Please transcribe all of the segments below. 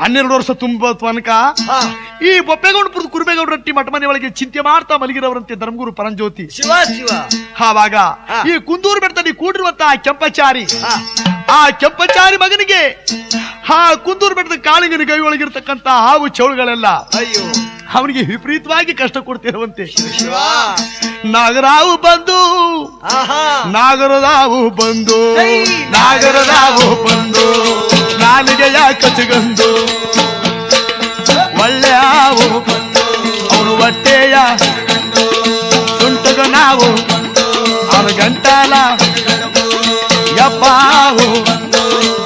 ಹನ್ನೆರಡು ವರ್ಷ ತುಂಬ ತನಕ. ಈ ಬೊಪ್ಪೆಗೌಡಪುರದ ಕುರುಬೇಗೌಡ ರಟ್ಟಿ ಮಠ ಮನೆ ಒಳಗೆ ಚಿಂತೆ ಮಾಡ್ತಾ ಮಲಗಿರವರಂತೆ ಧರ್ಮಗುರು ಪರಂಜ್ಯೋತಿ. ಶಿವ ಶಿವ. ಆವಾಗ ಈ ಕುಂದೂರು ಬೆಟ್ಟದಲ್ಲಿ ಕೂಡಿರುವಂತಹ ಕೆಂಪಚಾರಿ ಆ ಕೆಂಪಚಾರಿ ಮಗನಿಗೆ ಆ ಕುಂದೂರು ಬೆಟ್ಟದ ಕಾಳಿಂಗನ ಕೈ ಒಳಗಿರ್ತಕ್ಕಂತ ಹಾವು ಚೌಳುಗಳೆಲ್ಲ ಅಯ್ಯೋ. ಅವನಿಗೆ ವಿಪರೀತವಾಗಿ ಕಷ್ಟ ಕೊಡ್ತಿರುವಂತೆ. ನಾಗರಾವು ಬಂದು ನಾಗರದಾವು ಬಂದು ನಾಗರದಾವು ಬಂದು. ನಾಲಿಗೆಯ ಕಚಗಂದು ಒಳ್ಳೆ ಅವನು ಹೊಟ್ಟೆಯ ತುಂಟಗ ನಾವು ಅವನು ಗಂಟಾಲ ಯಪ್ಪಾವು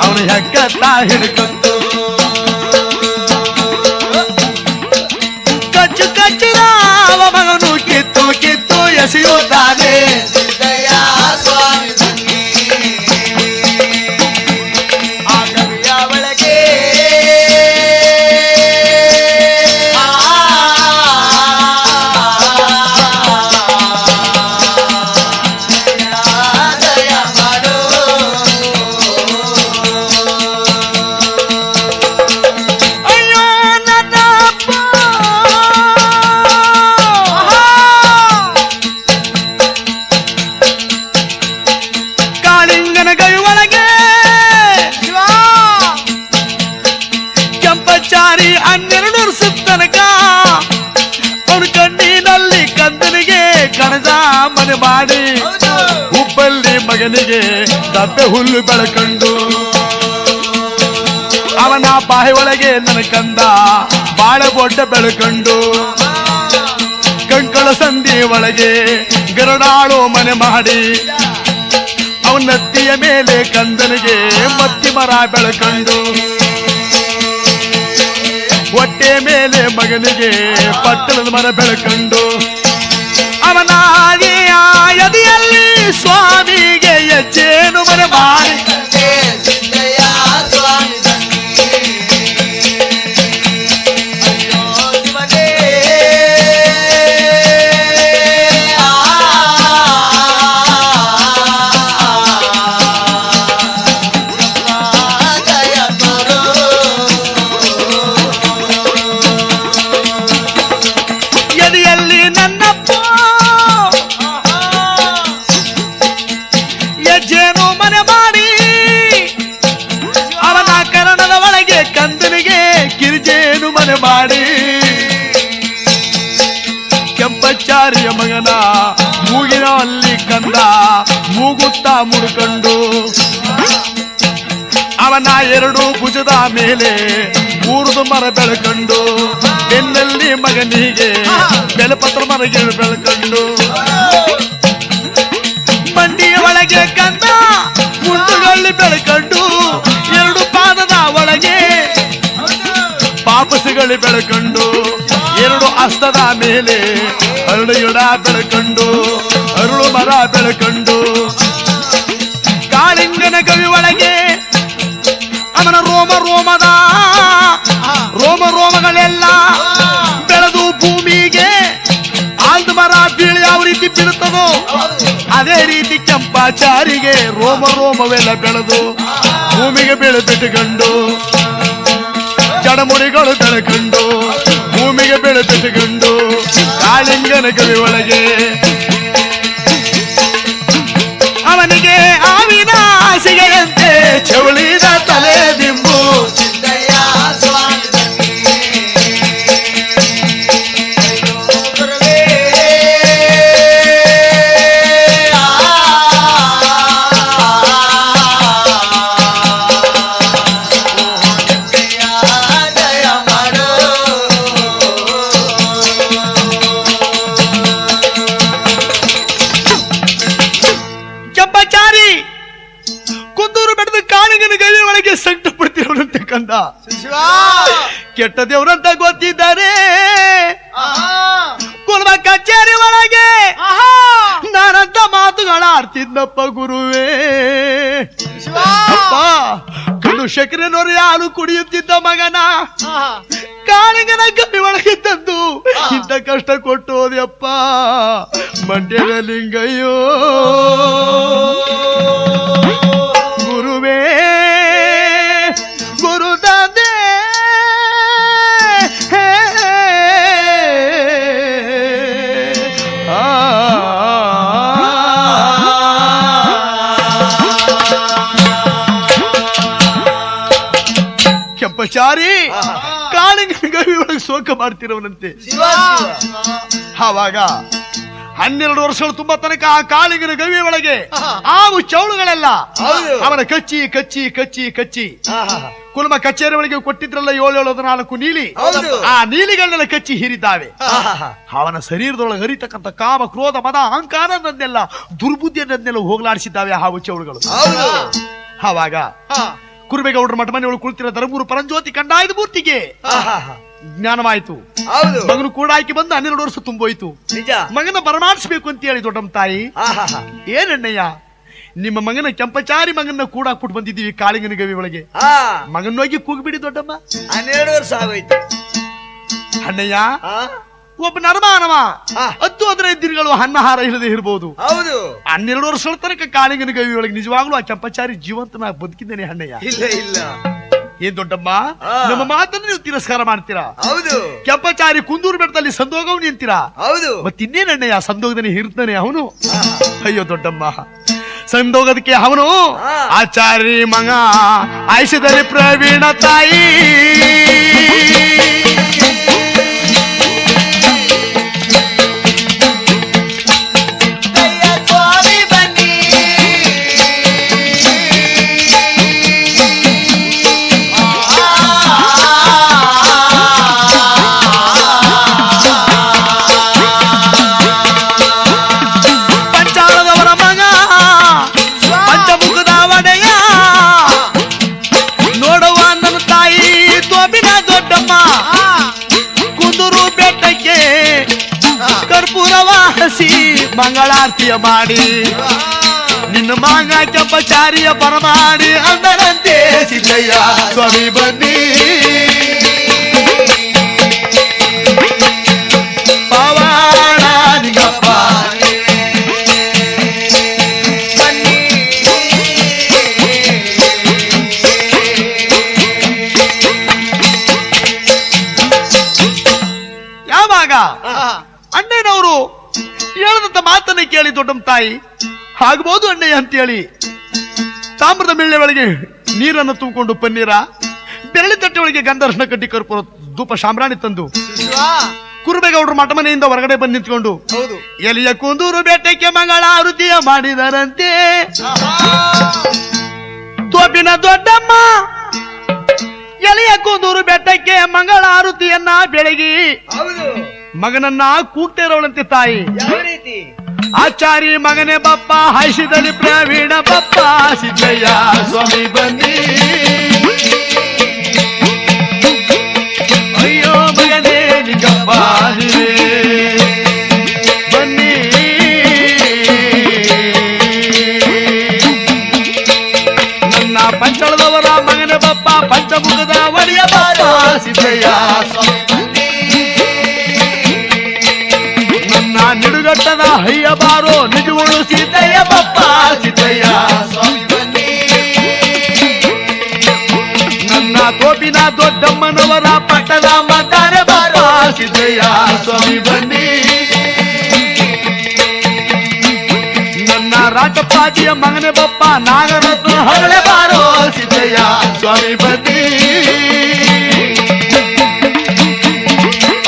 ಅವನು ಹೆಗ್ಗತ್ತ ಹಿಡ್ಕೊಂಡು. ಕಚ್ಚು ರಾವ ಮಗನು ಕಿತ್ತು ಕಿತ್ತು ಎಸೆಯುತ್ತಾನೆ. ಮನೆ ಮಾಡಿ ಹುಬ್ಬಳ್ಳಿ ಮಗನಿಗೆ ದಬ್ಬೆ ಹುಲ್ಲು ಬೆಳಕಂಡು. ಅವನ ಬಾಯಿ ಒಳಗೆ ನನ್ನ ಕಂದ ಬಾಳೆ ಬೊಡ್ಡ ಬೆಳಕಂಡು. ಕಂಕಳ ಸಂಧಿ ಒಳಗೆ ಗರಡಾಳು ಮನೆ ಮಾಡಿ. ಅವನತ್ತಿಯ ಮೇಲೆ ಕಂದನಿಗೆ ಮತ್ತಿ ಮರ ಬೆಳಕಂಡು. ಹೊಟ್ಟೆ ಮೇಲೆ ಮಗನಿಗೆ ಪಟ್ಟಣದ ಮರ ಬೆಳಕಂಡು. ಮಗನ ಮೂಗಿನ ಅಲ್ಲಿ ಕಂದ, ಮೂಗುತ್ತಾ ಮುಡ್ಕೊಂಡು. ಅವನ ಎರಡು ಭುಜದ ಮೇಲೆ ಮೂರುದು ಮರ ಬೆಳಕಂಡು. ಬೆನ್ನಲ್ಲಿ ಮಗನಿಗೆ ಬೆಲಪತ್ರ ಮರಗೆ ಬೆಳಕಂಡು. ಬಂಡಿಯ ಒಳಗೆ ಕಂದ ಮುಂದುಗಳಲ್ಲಿ ಬೆಳಕಂಡು. ಎರಡು ಪಾದದ ಒಳಗೆ ಪಾಪಸಿಗಳು ಬೆಳಕಂಡು. ಎರಡು ಹಸ್ತದ ಮೇಲೆ ಅರಳು ಗಿಡ ಬೆಳ್ಕೊಂಡು, ಅರುಳು ಮರ ಬೆಳ್ಕೊಂಡು, ಕಾಳಿಂಗನ ಕವಿ ಒಳಗೆ ಅವನ ರೋಮ ರೋಮದ, ರೋಮ ರೋಮಗಳೆಲ್ಲ ಬೆಳೆದು ಭೂಮಿಗೆ ಆಲ್ದ ಮರ ಬೀಳಿ ಯಾವ ರೀತಿ ಬೀಳುತ್ತದೋ ಅದೇ ರೀತಿ ಕೆಂಪಾಚಾರಿಗೆ ರೋಮ ರೋಮವೆಲ್ಲ ಬೆಳೆದು ಭೂಮಿಗೆ ಬೀಳು ಬಿಟ್ಟುಕೊಂಡು, ಜಡಮುಡಿಗಳು ಬೆಳಕಂಡು ಕಾಳಿಂಗನ ಕವಿ ಒಳಗೆ ಕೆಟ್ಟ ದೇವ್ರಂತ ಗೊತ್ತಿದ್ದಾರೆ ಕುಲ್ಮ ಕಚೇರಿ ಒಳಗೆ. ನಾನಂತ ಮಾತುಗಳ ಆಡ್ತಿದ್ನಪ್ಪ ಗುರುವೇ. ಕಣ್ಣು ಅಪ್ಪ ನೋಡಿ ಯಾರು ಕುಡಿಯುತ್ತಿದ್ದ ಮಗನ. ಆಹಾ. ಕಮ್ಮಿ ಒಳಗೆ ತಂದು ಇಂಥ ಕಷ್ಟ ಕೊಟ್ಟು ಹೋದ್ಯಪ್ಪ. ಮಂಡ್ಯದ ಲಿಂಗಯ್ಯೋ ಶಿವ ಆವಾಗ ಹನ್ನೆರಡು ವರ್ಷಗಳು ತುಂಬಾ ತನಕ ಆ ಕಾಳಿಗಿನ ಗವಿಯ ಒಳಗೆ ಆವು ಚೌಳುಗಳೆಲ್ಲ. ಅವನ ಕಚ್ಚಿ ಕಚ್ಚಿ ಕಚ್ಚಿ ಕಚ್ಚಿ. ಕುಲಮ ಕಚೇರಿ ಒಳಗೆ ಕೊಟ್ಟಿದ್ರಲ್ಲ ಏಳು ಏಳು ನಾಲ್ಕು ನೀಲಿ ಆ ನೀಲಿಗಳನ್ನೆಲ್ಲ ಕಚ್ಚಿ ಹೀರಿದ್ದಾವೆ. ಅವನ ಶರೀರದೊಳಗೆ ಹರಿತಕ್ಕಂಥ ಕಾಮ ಕ್ರೋಧ ಮದ ಅಹಂಕಾರನ್ನೆಲ್ಲ ದುರ್ಬುದ್ಧಿಯನ್ನೆಲ್ಲ ಹೋಗಲಾಡಿಸಿದ್ದಾವೆ ಆ ಹಾವು ಚೌಳುಗಳು. ಆವಾಗ ಕುರುಬೇಗೌಡರ ಮಠ ಮನೆಯೊಳಗೆ ಕುಳಿತಿರೋ ಧರ್ಮೂರು ಪರಂಜ್ಯೋತಿ ಕಂಡಾಯದ ಮೂರ್ತಿಗೆ. ಜ್ಞಾನವಾಯಿತು. ಹೌದು. ಮಗನು ಕೂಡ ಆಯ್ಕೆ ಬಂದು ಹನ್ನೆರಡು ವರ್ಷ ತುಂಬೋಯ್ತು. ನಿಜ. ಮಗನ ಬರಮಾಡಿಸ್ಬೇಕು ಅಂತ ಹೇಳಿ ದೊಡ್ಡಮ್ಮ ತಾಯಿ. ಆಹಾ. ಏನಣ್ಣಯ್ಯ ನಿಮ್ಮ ಮಗನ ಕೆಂಪಚಾರಿ ಮಗನ ಕೂಡ ಕೊಟ್ಟು ಬಂದಿದ್ದೀವಿ ಕಾಳಿಂಗನ ಗವಿ ಒಳಗೆ. ಮಗನ ಹೋಗಿ ಕೂಗ್ಬಿಡಿ ದೊಡ್ಡಮ್ಮ. ಹನ್ನೆರಡು ವರ್ಷ ಆಗೋಯ್ತು. ಅಣ್ಣಯ್ಯ ಆ, ಒಬ್ಬ ನರಮಾನವ. ಆ. ಹತ್ತು ಹದಿನೈದು ದಿನಗಳು ಹಣ್ಣಹಾರ ಇಲ್ಲದೆ ಇರಬಹುದು ಹೌದು. ಹನ್ನೆರಡು ವರ್ಷಗಳ ತನಕ ಕಾಳಿಂಗನ ಗವಿ ಒಳಗೆ ನಿಜವಾಗ್ಲೂ ಆ ಕೆಂಪಚಾರಿ ಜೀವಂತನ ಬದುಕಿದ್ದೇನೆ ಅಣ್ಣಯ್ಯ ಇಲ್ಲ ಇಲ್ಲ. ಏನ್ ದೊಡ್ಡಮ್ಮ? ನಮ್ಮ ಮಾತನ್ನು ನೀವು ತಿರಸ್ಕಾರ ಮಾಡ್ತೀರಾ? ಹೌದು. ಕೆಂಪಚಾರಿ ಕುಂದೂರು ಬೆಟ್ಟದಲ್ಲಿ ಸಂದೋಗವ್ ನಿಂತೀರಾ ಹೌದು. ಮತ್ತಿನ್ನೇನಣ್ಣಯ್ಯ ಸಂದೋಗದಲ್ಲಿ ಇರ್ತಾನೆ ಅವನು? ಅಯ್ಯೋ ದೊಡ್ಡಮ್ಮ ಸಂದೋಗದಕ್ಕೆ ಅವನು. ಆಚಾರಿ ಮಗ ಆಯುಷದಲ್ಲಿ ಪ್ರವೀಣ ತಾಯಿ. ಮಂಗಳಾರತಿಯ ಮಾಡಿ ನಿನ್ನ ಮಾಂಗ ಕೆಂಪಚಾರಿಯ ಪರಮಾಡಿ ಅಂದರಂತೆ ಸಿದ್ದಯ್ಯ ಸ್ವಾಮಿ ತಾಯಿ. ಆಗ್ಬೋದು ಅಣ್ಣಯ್ಯ ಅಂತೇಳಿ. ತಾಮ್ರದ ಮಿಳ್ಳೆ ಒಳಗೆ ನೀರನ್ನು ತುಂಬಿಕೊಂಡು ಪನ್ನೀರ ಬೆರಳಿ ತಟ್ಟೆ ಒಳಗೆ ಗಂಧರ್ಶನ ಕಟ್ಟಿ ಕರ್ಪೂರ ಧೂಪ ಶಾಮ್ರಾಣಿ ತಂದು. ಕುರುಬೇಗೌಡರು ಮಠ ಮನೆಯಿಂದ ಹೊರಗಡೆ ಬಂದು ನಿಂತ್ಕೊಂಡು ಹೌದು. ಎಲಿಯ ಕುಂದೂರು ಬೆಟ್ಟಕ್ಕೆ ಮಂಗಳಾರುತಿಯ ಮಾಡಿದರಂತೆ. ತೋಪಿನ ದೊಡ್ಡಮ್ಮ ಎಲೆಯ ಕುಂದೂರು ಬೆಟ್ಟಕ್ಕೆ ಮಂಗಳ ಆರುತಿಯನ್ನ ಬೆಳಗಿ. ಮಗನನ್ನ ಮಗನನ್ನ ಕೂಗ್ತಿರೋಳಂತೆ ತಾಯಿ. ಆಚಾರಿ ಮಗನೇ ಬಪ್ಪ ಹಾಯಿಸಿದಲ್ಲಿ ಪ್ರವೀಣ ಬಪ್ಪ ಸಿದ್ದಯ್ಯ ಸ್ವಾಮಿ ಬನ್ನಿ ಅಯ್ಯೋ ಮಗನೇ ನಿಂಗಪ್ಪ ನೀವೇ ಬನ್ನಿ ನನ್ನ ಪಂಚಳದವರ ಮಗನೇ ಬಪ್ಪ ಪಂಚಮುಖದ ಒಡೆಯ ಬಪ್ಪ ಸಿದ್ದಯ್ಯ ಸ್ವಾಮಿ ನಿಡುಗಟ್ಟದ ಹಯ್ಯ ಬಾರೋ ನಿಜಗಳು ಸಿದ್ದಯ್ಯ ಬಪ್ಪ ಸಿದ್ದಯ್ಯ ಸ್ವಾಮಿ ಬನ್ನಿ ನನ್ನ ತೋಪಿನ ದೊಡ್ಡಮ್ಮನವರ ಪಟ್ಟದ ಮತಾರ ಬಪ್ಪ ಸಿದ್ದಯ್ಯ ಸ್ವಾಮಿ ಬನ್ನಿ ನನ್ನ ರಾಟಪಾಟಿಯ ಮಗನೆ ಬಪ್ಪ ನಾಗರತ್ನ ಹರಳೆ ಬಾರೋ ಸಿದ್ದಯ್ಯ ಸ್ವಾಮಿ ಬನ್ನಿ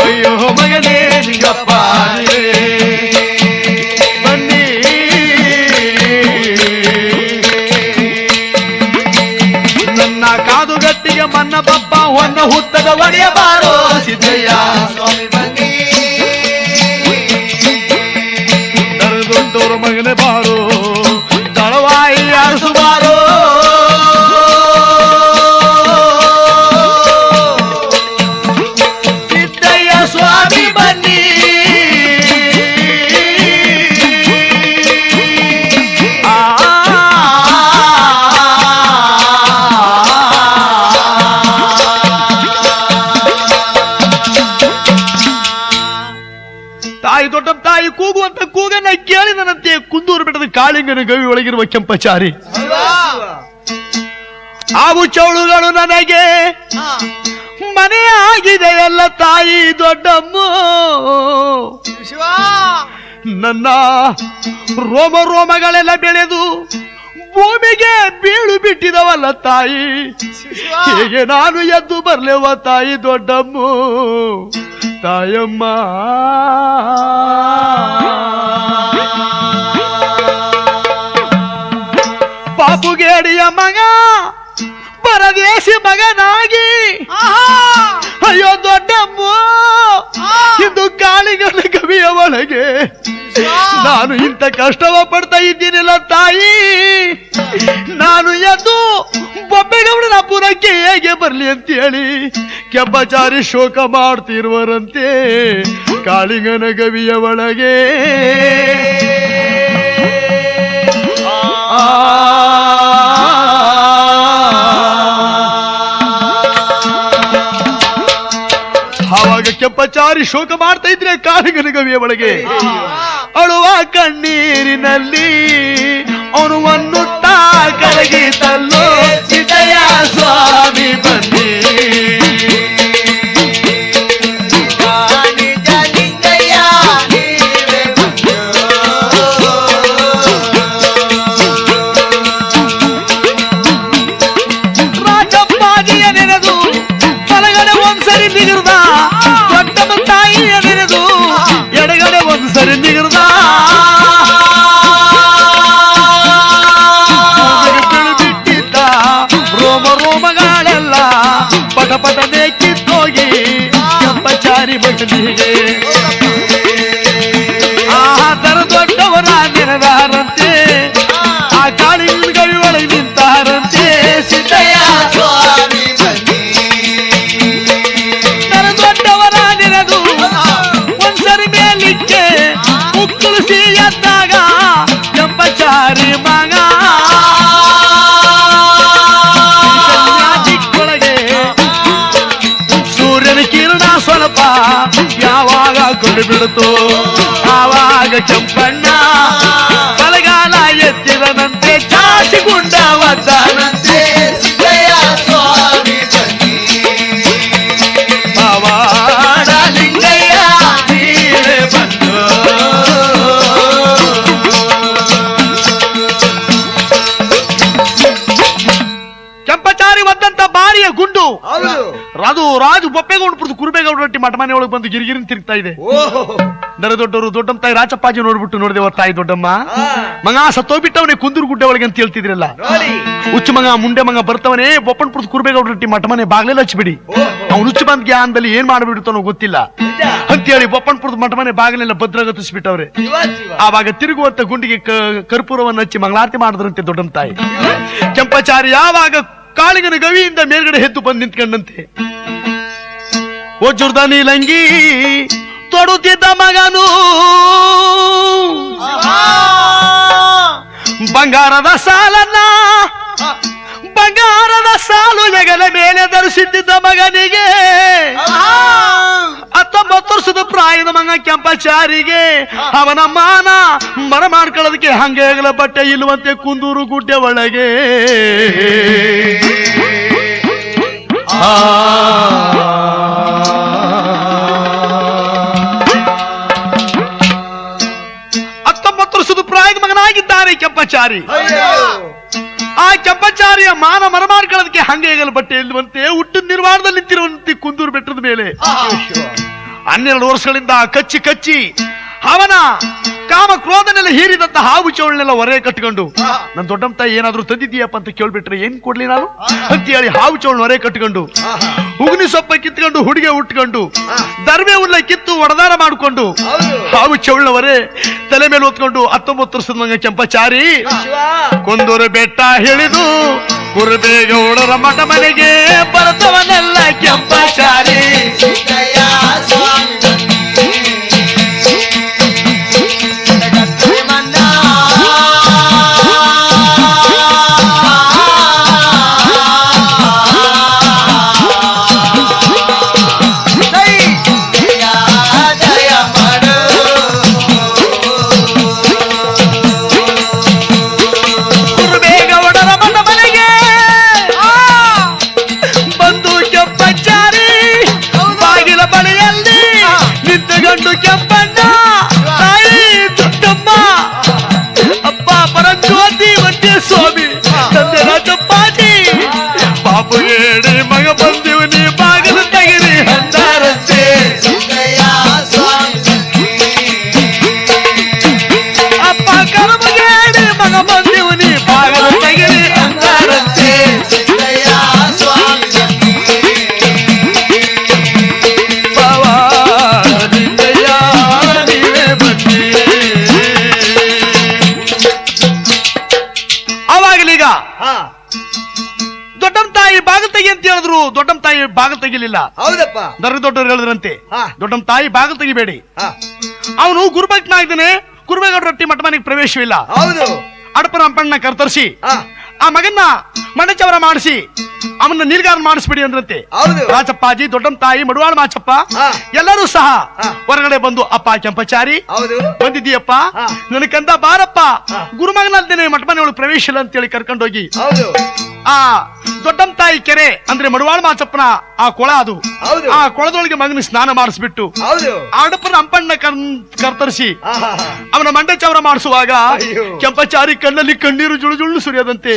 ಅಯ್ಯೋ ಮಗನೇ ನಿಂಗಪ್ಪ ಹುತ್ತದ ಒಡೆಯ ಕೂಗುವಂತ ಕೂಗನ್ನ ಕೇಳಿದನಂತೆ ಕುಂದೂರು ಬೆಟ್ಟದ ಕಾಳಿಂಗನ ಗವಿ ಒಳಗಿರುವ ಕೆಂಪಚಾರಿ. ಆವು ಚೌಳುಗಳು ನನಗೆ ಮನೆ ಆಗಿದೆ ಎಲ್ಲ ತಾಯಿ ದೊಡ್ಡಮ್ಮ. ಶಿವ. ನನ್ನ ರೋಮ ರೋಮಗಳೆಲ್ಲ ಬೆಳೆದು ಭೂಮಿಗೆ ಬೀಳು ಬಿಟ್ಟಿದವಲ್ಲ ತಾಯಿ? ಹೇಗೆ ನಾನು ಎದ್ದು ಬರ್ಲೆವ ತಾಯಿ ದೊಡ್ಡಮ್ಮ? ತಾಯಮ್ಮ! ಪಾಪುಗೇಡಿಯ ಮಗ ಪರದೇಶಿ ಮಗನಾಗಿ ಅಯ್ಯೋ ದೊಡ್ಡಮ್ಮ ಇದು ಕಾಳಿಗನ ಕವಿಯ ಒಳಗೆ. ನಾನು ಇಂಥ ಕಷ್ಟವ ಪಡ್ತಾ ಇದ್ದೀನಿಲ್ಲ ತಾಯಿ. ನಾನು ಎದ್ದು ಬೊಬ್ಬೆಗೌಡನ ಪುರಕ್ಕೆ ಹೇಗೆ ಬರಲಿ ಅಂತ ಹೇಳಿ ಕೆಬ್ಬಚಾರಿ ಶೋಕ ಮಾಡ್ತಿರುವರಂತೆ ಕಾಳಿಗನ ಗವಿಯ ಒಳಗೆ. ಕೆಂಪಚಾರಿ ಶೋಕ ಮಾಡ್ತಾ ಇದ್ರೆ ಕಾಲಿಗನ ಗವಿಯ ಒಳಗೆ. ಅಳುವ ಕಣ್ಣೀರಿನಲ್ಲಿ ಅವನು ಅನ್ನುತ್ತಾ ಕರಗಿತಲ್ಲೋ. ಸಿದಯ ಸ್ವಾಮಿ. ಎದ್ದಾಗ ಕೆಂಪಚಾರಿ ಮಗ. ಚಿಕ್ಕೊಳಗೆ ಸೂರ್ಯನ ಕಿರಣ ಸ್ವಲ್ಪ ಯಾವಾಗ ಕೊಂಡು ಬಿಡುತ್ತೋ ಆವಾಗ ಕೆಂಪಣ್ಣ ರಾಜು ರಾಜು ಬೊಪ್ಪೆಗೌಡ ಪುರ್ದು ಕುರುಬೇಗೌಡ ರೊಟ್ಟಿ ಮಠ ಮನೆ ಒಳಗೆ ಬಂದು ಗಿರಿಗಿರಿನ್ ತಿರುಗ್ತಾ ಇದೆ. ನರ ದೊಡ್ಡವರು ದೊಡ್ಡಮ್ಮ ತಾಯಿ ರಾಚಪ್ಪಾಜಿ ನೋಡ್ಬಿಟ್ಟು ನೋಡಿದೆವ ತಾಯಿ ದೊಡ್ಡಮ್ಮ. ಮಗ ಸತ್ತೋಗ್ಬಿಟ್ಟವನೇ ಕುಂದೂರು ಗುಡ್ಡ ಒಳಗೆ ಅಂತ ಹೇಳ್ತಿದ್ರಲ್ಲ. ಹುಚ್ಚು ಮಗ ಮುಂಡೆ ಮಗ ಬರ್ತವನೇ ಬೊಪ್ಪನ್ ಪುರ್ದು ಕುರುಬೇಗೌಡ ರೊಟ್ಟಿ ಮಠ ಮನೆ ಬಾಗ್ಲೆಲ್ಲ ಹಚ್ಬಿಡಿ. ಅವ್ನು ಹುಚ್ಚು ಬಂದ್ ಗ್ಯಾನ್ದಲ್ಲಿ ಏನ್ ಮಾಡ್ಬಿಡ್ತಾನೋ ಗೊತ್ತಿಲ್ಲ. ಅಂತ ಹೇಳಿ ಬೊಪ್ಪನ್ ಬೊಪ್ಪನ್ಪುರದ ಮಠ ಮನೆ ಬಾಗಿಲೆಲ್ಲ ಭದ್ರಗತಿಸ್ಬಿಟ್ಟವ್ರೆ. ಶಿವ ಶಿವ. ಆವಾಗ ತಿರುಗುವಂತ ಗುಂಡಿಗೆ ಕರ್ಪೂರವನ್ನು ಹಚ್ಚಿ ಮಂಗಳಾರತಿ ಮಾಡಿದ್ರಂತೆ ದೊಡ್ಡಮ್ಮ ತಾಯಿ. ಕೆಂಪಚಾರಿ ಯಾವಾಗ ಕಾಳಿಗನ ಗವಿಯಿಂದ ಮೇಲ್ಗಡೆ ಎದ್ದು ಬಂದು ನಿಂತ್ಕೊಂಡಂತೆ. ಒಜ್ಜುರ್ದ ನೀಲಂಗಿ ತೊಡುತ್ತಿದ್ದ ಮಗನು. ಬಂಗಾರದ ಸಾಲನ್ನ, ಬಂಗಾರದ ಸಾಲು ಜಗದ ಮೇಲೆ ಧರಿಸಿದ್ದ ಮಗನಿಗೆ. ಹತ್ತೊಂಬತ್ತು ವರ್ಷದ ಪ್ರಾಯದ ಮಗ ಕೆಂಪಚಾರಿಗೆ, ಅವನ ಮಾನ ಮರ ಮಾಡ್ಕೊಳ್ಳೋದಕ್ಕೆ ಹಂಗೆ ಹೆಗಲ ಬಟ್ಟೆ ಇಲ್ಲವಂತೆ ಕುಂದೂರು ಗುಡ್ಡೆ ಒಳಗೆ. ಆ. ಕೆಂಪಚಾರಿ. ಅಯ್ಯೋ. ಆ ಕೆಂಪಚಾರಿಯ ಮಾನ ಮರಮಾಡ್ಕೊಳ್ಳೋದಕ್ಕೆ ಹಂಗೆ ಹೆಗಲ ಬಟ್ಟೆ ಇಲ್ಲವಂತೆ ಹುಟ್ಟಿದ ನಿರ್ವಾಣದಲ್ಲಿ ನಿಂತಿರುವಂತೆ ಕುಂದೂರು ಬೆಟ್ಟದ ಮೇಲೆ. ಹನ್ನೆರಡು ವರ್ಷಗಳಿಂದ ಕಚ್ಚಿ ಕಚ್ಚಿ ಅವನ ಕಾಮ ಕ್ರೋಧನೆಲ್ಲ ಹೀರಿದಂತ ಹಾವು ಚೌಳನೆಲ್ಲ ಹೊರೆ ಕಟ್ಕೊಂಡು ನನ್ನ ದೊಡ್ಡಮ್ಮ ತಾಯಿ ಏನಾದ್ರೂ ತಂದಿದ್ದೀಯಪ್ಪ ಅಂತ ಕೇಳ್ಬಿಟ್ರೆ ಏನ್ ಕೊಡ್ಲಿ ನಾನು? ಅಂತ ಹೇಳಿ ಹಾವು ಚೌಳನ ಹೊರೆ ಕಟ್ಕೊಂಡು ಉಗುನಿ ಸೊಪ್ಪ ಕಿತ್ಕೊಂಡು ಹುಡುಗೆ ಉಟ್ಕೊಂಡು ದರ್ಬೆ ಉಲ್ಲ ಕಿತ್ತು ಒಡದಾರ ಮಾಡಿಕೊಂಡು ಹಾವು ಹಾವು ಹೊರೆ ತಲೆ ಮೇಲೆ ಹೊತ್ಕೊಂಡು ಹತ್ತೊಂಬತ್ತು ವರ್ಷದ ನಂಗೆ ಕೆಂಪಚಾರಿ ಕೊಂದೂರು ಬೆಟ್ಟ ಹೇಳಿದು ಕುರುಬೇಗೌಡರ ಮಠ ಮನೆಗೆ ಬರ್ತವನೆಲ್ಲ ಕೆಂಪಚಾರಿ ಬಾಗಿಲು ತೆಗಿಲಿಲ್ಲ. ಹೌದಪ್ಪ. ದರ್ಗ ದೊಡ್ಡವರು ಹೇಳಿದ್ರಂತೆ. ಹಾ. ದೊಡ್ಡಮ್ಮ ತಾಯಿ ಬಾಗಿಲು ತೆಗಿಬೇಡಿ. ಹಾ, ಅವನು ಗುರುಭಕ್ತನ ಇದ್ದಾನೆ ಕುರುಬೇಗೌಡ ರೊಟ್ಟಿ ಮಠ ಮನೆಗೆ ಪ್ರವೇಶವಿಲ್ಲ. ಹೌದು. ಅಡಪನ ಅಂಪಣ್ಣ ಕರ್ತರಿಸಿ ಹಾ, ಆ ಮಗನ್ನ ಮಣ್ಣಚವರ ಮಾಡಿಸಿ ಅವನ ನೀರ್ಗಾರ ಮಾಡಿಸ್ಬಿಡಿ ಅಂದ್ರಂತೆ. ಹೌದು. ರಾಜಪ್ಪಾಜಿ ದೊಡ್ಡಮ್ಮ ತಾಯಿ ಮಡುವಾಳ ಮಾಚಪ್ಪ. ಎಲ್ಲರೂ ಸಹ ಹೊರಗಡೆ ಬಂದು ಅಪ್ಪ ಕೆಂಪಚಾರಿ ಬಂದಿದ್ದೀಯಪ್ಪ. ಕಂದ ಬಾರಪ್ಪ. ಗುರುಮಗನ ಗುರುಮಗನಲ್ದೇನೆ ಮಠ ಮನೆಯೊಳಗೆ ಒಳಗೆ ಪ್ರವೇಶ ಇಲ್ಲ ಅಂತೇಳಿ ಕರ್ಕೊಂಡೋಗಿ. ಆ ದೊಡ್ಡಮ್ಮ ತಾಯಿ ಕೆರೆ ಅಂದ್ರೆ ಮಡುವಾಳ ಮಾಚಪ್ಪನ ಆ ಕೊಳ ಅದು. ಆ ಕೊಳದೊಳಗೆ ಮಗನ ಸ್ನಾನ ಮಾಡಿಸ್ಬಿಟ್ಟು ಹೌದು. ಆಡಪ್ಪನ ಅಂಪಣ್ಣ ಕರ್- ಕರ್ತರಿಸಿ ಅವನ ಮಂಡಚವರ ಮಾಡಿಸುವಾಗ. ಕೆಂಪಚಾರಿ ಕಣ್ಣಲ್ಲಿ ಕಣ್ಣೀರು ಜುಳು ಜುಳು ಸುರಿಯದಂತೆ.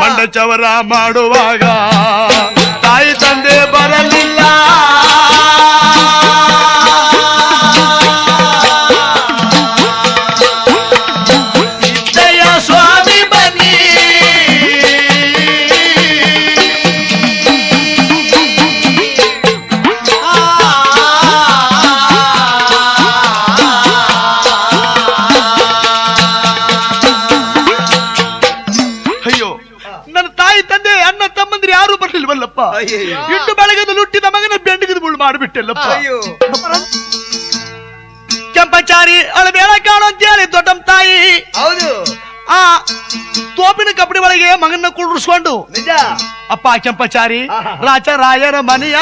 ಮಂಡ. ಮಾಡುವಾಗ ತಾಯಿ ತಂದೆ ಬರಲಿಲ್ಲ. ಬೆಂಡಿಗೆ ಮುಳ್ಳು ಮಾಡಿಬಿಟ್ಟೆಲ್ಲಪ್ಪ ಅಯ್ಯೋ ಕೆಂಪಚಾರಿ ಅಳಬೇಳ ಕಾಣು ಅಂತ ಹೇಳಿ ದೊಡ್ಡಮ್ಮ ತಾಯಿ ಹೌದು ಆ ತೋಪಿನ ಕಪಡಿ ಒಳಗೆ ಮಗನ ಕುಳ್ಳಿಸ್ಕೊಂಡು ನಿಜ ಅಪ್ಪ ಕೆಂಪಚಾರಿ ಆಹಾ. ರಾಜರಾಯರ ಮನೆಯ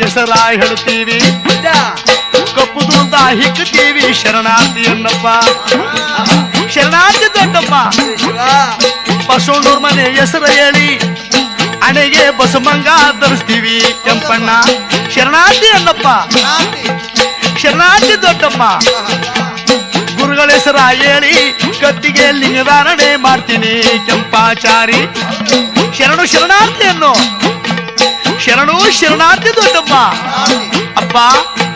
ಹೆಸರ ಹೇಳ್ತೀವಿ ನಿಜ ಕಪ್ಪು ದುರ್ದ ಹಿಕ್ಕುತ್ತೀವಿ ಶರಣಾರ್ಥಿ ಅನ್ನಪ್ಪ ಶರಣಾರ್ಥಿ ದೊಡ್ಡಪ್ಪ ಶಿವ ಬಸವಣ್ಣವ್ರ ಮನೆ ಹೆಸರು ಹೇಳಿ ಅಣೆಗೆ ಬಸಮಂಗ ತರಿಸ್ತೀವಿ ಕೆಂಪಣ್ಣ. ಶರಣಾರ್ಥಿ ಅನ್ನಪ್ಪ ಶರಣಾರ್ಥಿ ದೊಡ್ಡಮ್ಮ. ಗುರುಗಳ ಹೆಸರ ಹೇಳಿ ಕತ್ತಿಗೆ ಲಿಂಗಧಾರಣೆ ಮಾಡ್ತೀನಿ ಕೆಂಪಾಚಾರಿ. ಶರಣು ಶರಣಾರ್ಥಿ ಅನ್ನು ಶರಣು ಶರಣಾರ್ಥಿ ದೊಡ್ಡಮ್ಮ. ಅಪ್ಪ,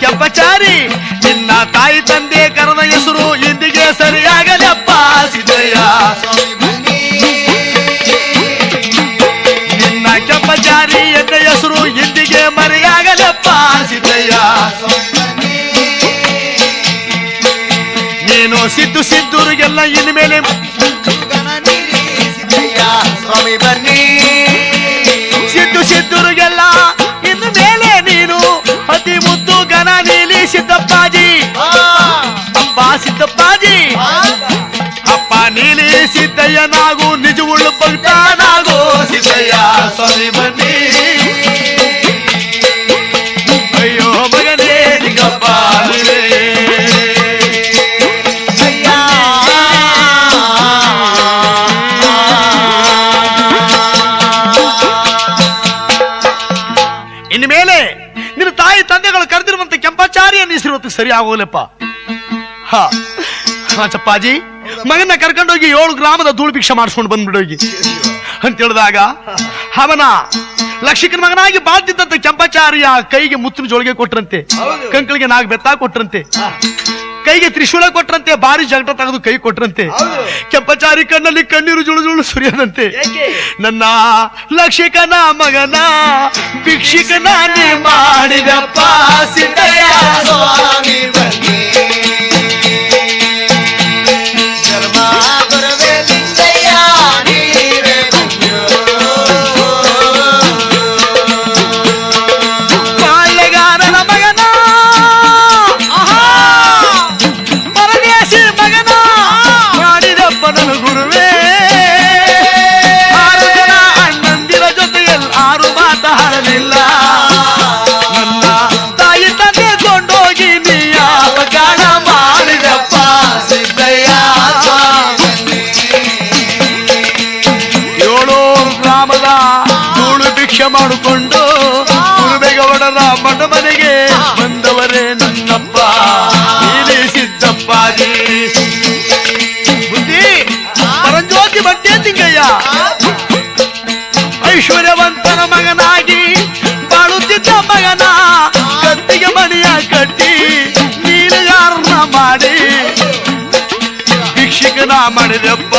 ಕೆಂಪಚಾರಿ, ನಿನ್ನ ತಾಯಿ ತಂದೆ ಕರದ ಹೆಸರು ಸಿದ್ದಯ್ಯ ನೀನು ಸಿದ್ದು ಸಿದ್ದುರಿಗೆಲ್ಲ ಇನ್ಮೇಲೆ ಸ್ವಾಮಿ ಬನ್ನಿ ಸಿದ್ದು ಸಿದ್ದುರಿಗೆಲ್ಲ ಇನ್ನು ಮೇಲೆ ನೀನು ಅತಿ ಮುದ್ದು ಗಣ ನೀಲಿ ಸಿದ್ದಪ್ಪಾಜಿ ಅಪ್ಪ ಸಿದ್ದಪ್ಪಾಜಿ ಅಪ್ಪ ನೀಲಿ ಸಿದ್ದಯ್ಯನಾಗು ನಿಜವುಳ್ಳು ಭಕ್ತನಾಗು ಸರಿ ಆಗೋಗ್ಲಪ್ಪ ಹಾ. ಹಾ ಚಪ್ಪಾಜಿ. ಮಗನ ಕರ್ಕೊಂಡೋಗಿ ಏಳು ಗ್ರಾಮದ ಧೂಳು ಭಿಕ್ಷೆ ಮಾಡಿಸ್ಕೊಂಡು ಬಂದ್ಬಿಡೋಗಿ. ಅಂತ ಹೇಳಿದಾಗ ಅವನ ಲಕ್ಷಿಕನ ಮಗನಾಗಿ ಬಾಳ್ತಿದ್ದಂತ ಕೆಂಪಾಚಾರಿಯ ಕೈಗೆ ಮುತ್ತಿನ ಜೋಳಿಗೆ ಕೊಟ್ರಂತೆ. ಕಂಕಳಿಗೆ ನಾಗ ಬೆತ್ತ ಕೊಟ್ರಂತೆ. ಕೈಗೆ ತ್ರಿಶೂಲ ಕೊಟ್ರಂತೆ ಬಾರಿ ಜಗಟ ತೆಗೆದು ಕೈ ಕೊಟ್ರಂತೆ. ಕೆಂಪಚಾರಿ ಕಣ್ಣಲ್ಲಿ ಕಣ್ಣೀರು ಜುಳು ಜುಳು ಸುರಿಯದಂತೆ. ನನ್ನ ಲಕ್ಷಿಕನ ಮಗನ ಭಿಕ್ಷಿಕನ ಭಿಕ್ಷಿಕನ ಮಾಡಿದಪ್ಪ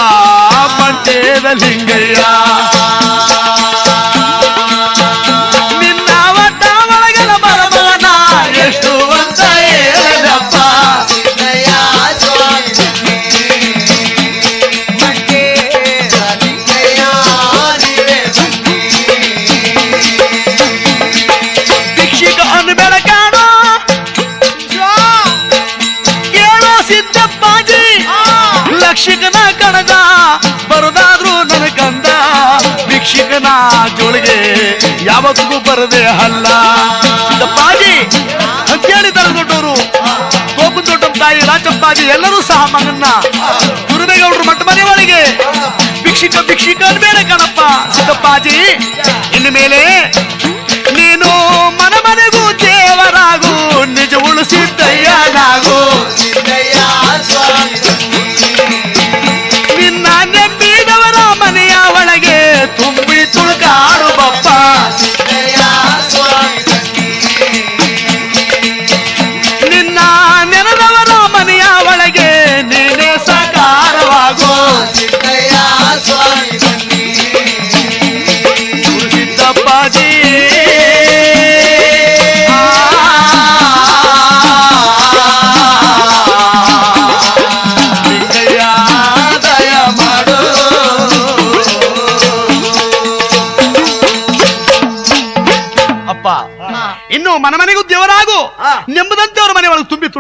ಭಕ್ಷಕನ ಕಣದ ಬರದಾದ್ರೂ ನನ್ನ ಕಂದ. ಭಿಕ್ಷಕನ ಜೋಳಿಗೆ ಯಾವತ್ತಿಗೂ ಬರದೆ ಅಲ್ಲ. ಪಾಜಿ ಅಂತೇಳಿ ತರ ದೊಡ್ಡವರು ಗೋಪು ದೊಡ್ಡ ತಾಯಿ ರಾಜಪ್ಪಾಜಿ ಎಲ್ಲರೂ ಸಹ ಮಗನ್ನ ಗುರುದೇಗೌಡರು ಮಟ್ಟ ಮನೆ ಒಳಗೆ. ಭಿಕ್ಷಿಕ ಭಿಕ್ಷಿಕ ಬೇಡ ಕಣಪ್ಪ ಚಿಕ್ಕಪ್ಪಾಜಿ ಇನ್ನು ಮೇಲೆ ನೀನು ಮನ ಮನೆಗೂ ದೇವರಾಗು, ನಿಜ ಉಳಿಸಿದ್ದಯ್ಯ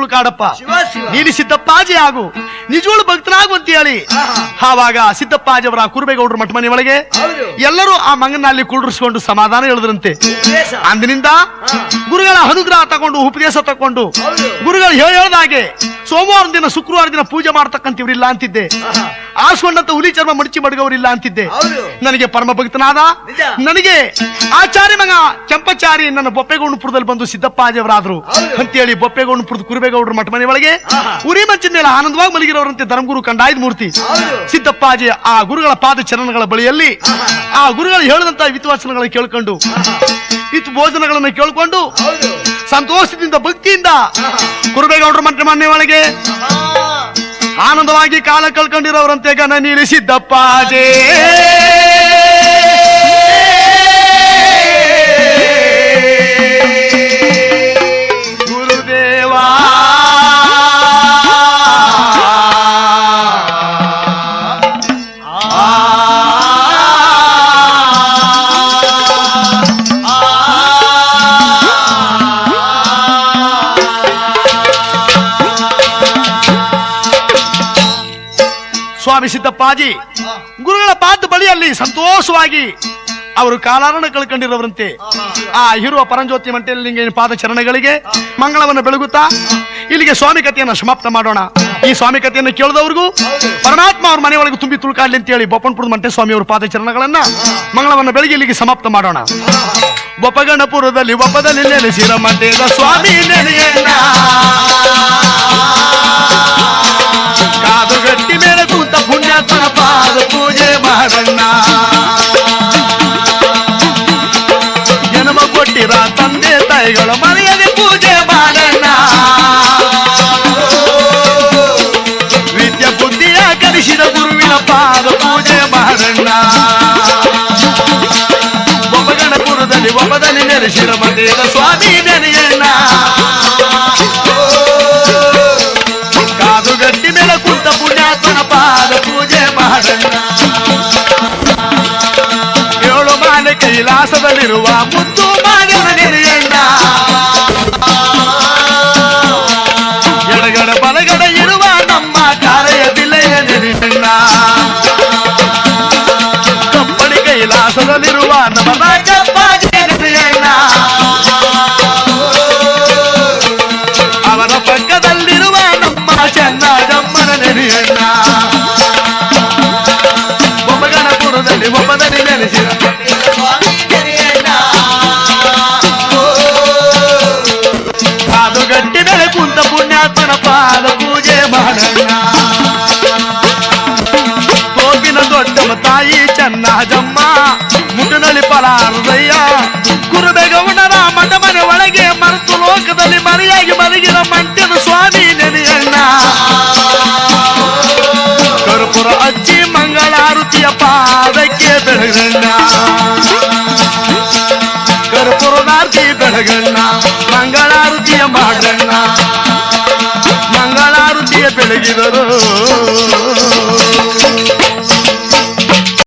ಕಾಡಪ್ಪ. ನೀನು ಸಿದ್ದಪ್ಪಾಜಿ ಆಗು. ನಿಜವಳು ಭಕ್ತನಾಗು ಅಂತ ಹೇಳಿ. ಆವಾಗ ಸಿದ್ದಪ್ಪಾಜಿ ಅವರ ಕುರುಬೇಗೌಡರ ಮಠ ಮನೆ ಒಳಗೆ ಎಲ್ಲರೂ ಆ ಮಂಗನ ಅಲ್ಲಿ ಕುಳ್ಳಿರಿಸಿಕೊಂಡು ಸಮಾಧಾನ ಹೇಳಿದ್ರಂತೆ. ಅಂದಿನಿಂದ. ಗುರುಗಳ ಅನುಗ್ರಹ ತಗೊಂಡು ಉಪದೇಶ ತಕೊಂಡು ಗುರುಗಳು ಹಾಗೆ ಸೋಮವಾರ ದಿನ ಶುಕ್ರವಾರ ದಿನ ಪೂಜೆ ಮಾಡ್ತಕ್ಕಂತಿವ್ರಿಲ್ಲ ಅಂತಿದ್ದೆ. ಆಹಾ. ಆಸ್ಕೊಂಡಂತ ಹುಲಿ ಚರ್ಮ ಮಡಚಿ ಮಡಗವರಿಲ್ಲ ಅಂತಿದ್ದೆ. ನನಗೆ ಪರಮ ಭಕ್ತನಾದ ನನಗೆ ಆಚಾರ್ಯ ಮಗ ಕೆಂಪಚಾರಿ ನನ್ನ ಬೊಪ್ಪೆಗೌಂಡಪುರದಲ್ಲಿ ಬಂದು ಸಿದ್ದಪ್ಪಾಜಿಯವರಾದ್ರು ಹೇಳಿ ಅಂತೇಳಿ ಬೊಪ್ಪೆಗೌಡಪುರದ ಕುರುಬೇಗೌಡರ ಮಠ ಮನೆ ಒಳಗೆ. ಉರಿ ಮಚ್ಚಿನ ಮೇಲೆ ಆನಂದವಾಗಿ ಮಲಗಿರೋರಂತೆ ಧರ್ಮಗುರು ಕಂಡಾಯ್ದ ಮೂರ್ತಿ ಸಿದ್ದಪ್ಪಾಜಿ ಆ ಗುರುಗಳ ಪಾದ ಚರಣಗಳ ಬಳಿಯಲ್ಲಿ ಆ ಗುರುಗಳು ಹೇಳಿದಂತ ವಿತ್ವಾಸನಗಳನ್ನು ಕೇಳ್ಕೊಂಡು. ಇತ್ತು ಭೋಜನಗಳನ್ನು ಕೇಳ್ಕೊಂಡು ಸಂತೋಷದಿಂದ ಭಕ್ತಿಯಿಂದ ಗುರುಬೇಗೌಡರು ಮಠ ಮನೆ ಒಳಗೆ. ಆನಂದವಾಗಿ ಕಾಲ ಕಳ್ಕೊಂಡಿರೋರಂತೆ ಗನ ನಿಲ್ಲಿಸಿದ್ದಪ್ಪಾಜೇ ಸ್ವಾಮಿ ಸಿದ್ದಪ್ಪಾಜಿ ಗುರುಗಳ ಪಾದ ಬಳಿಯಲ್ಲಿ ಸಂತೋಷವಾಗಿ ಅವರು ಕಾಲಾರಣ ಕಳ್ಕೊಂಡಿರೋರಂತೆ ಆ ಇರುವ ಪರಂಜ್ಯೋತಿ ಮಂಟೆಯಲ್ಲಿ ಪಾದ ಚರಣಗಳಿಗೆ ಮಂಗಳವನ್ನು ಬೆಳಗುತ್ತಾ ಇಲ್ಲಿಗೆ ಸ್ವಾಮಿ ಕಥೆಯನ್ನು ಸಮಾಪ್ತ ಮಾಡೋಣ. ಈ ಸ್ವಾಮಿ ಕಥೆಯನ್ನು ಕೇಳಿದವ್ರಿಗೂ ಪರಮಾತ್ಮ ಅವ್ರ ಮನೆ ಒಳಗೆ ತುಂಬಿ ತುಳುಕಾಡ್ಲಿ ಅಂತ ಹೇಳಿ ಬೊಪ್ಪನ್ಪುರದ ಮಂಟೆ ಸ್ವಾಮಿ ಅವರ ಪಾದ ಚರಣಗಳನ್ನ ಮಂಗಳವನ್ನು ಬೆಳಗ್ಗೆ ಇಲ್ಲಿಗೆ ಸಮಾಪ್ತ ಮಾಡೋಣ. ಬೊಪ್ಪಗಣಪುರದಲ್ಲಿ ಒಪ್ಪದಲ್ಲಿ ನೆಲೆಸಿರ ಮಂಟೇದ ಸ್ವಾಮಿ ನೆನೆಯಣ್ಣ ಪಾದ ಪೂಜೆ ಮಾಡಣ್ಣ ಜನ್ಮ ಕೊಟ್ಟಿರ ತಂದೆ ತಾಯಿಗಳ ಮನೆಯಲ್ಲಿ ಪೂಜೆ ಮಾಡಣ್ಣ ವಿದ್ಯೆ ಬುದ್ಧಿಯ ಕಲಿಸಿದ ಗುರುವಿನ ಪಾದ ಪೂಜೆ ಮಾಡಣ್ಣ ಒಬ್ಬಗಣಪುರದಲ್ಲಿ ಒಬ್ಬದಲ್ಲಿ ನೆಲೆಸಿರ ಮಂದಿರ ಸ್ವಾಮಿ ಮಾಲೆ ಕೈಲಾಸದಲ್ಲಿರುವ ಮುದ್ದು ಪಾದ ಪೂಜೆ ಮಾಡೋಣ ತೋಪಿನ ದೊಡ್ಡಮ್ಮ ತಾಯಿ ಚೆನ್ನಜಮ್ಮ ಮುಟ್ಟಿನಲ್ಲಿ ಪಲಾರದಯ್ಯ ಕುರುಬೆಗೌಡರ ಮಠ ಮನೆ ಒಳಗೆ ಮರೆತು ಲೋಕದಲ್ಲಿ ಮರೆಯಾಗಿ ಮಲಗಿದ ಮಂಟ್ಯದ ಸ್ವಾಮಿ ನೆನೆಯಣ್ಣ ಕರ್ಪುರ ಅಜ್ಜಿ ಮಂಗಳಾರುತಿಯ ಪಾದಕ್ಕೆ ಬೆಳಗಣ್ಣ ಕರ್ಪುರದಾರ್ತಿ ಬೆಳಗಣ್ಣ ಮಂಗಳಾರುತಿಯ ಮಾಡಣ್ಣ ಮಂಗಳಾರುತಿಯ ಬೆಳಗಿದರು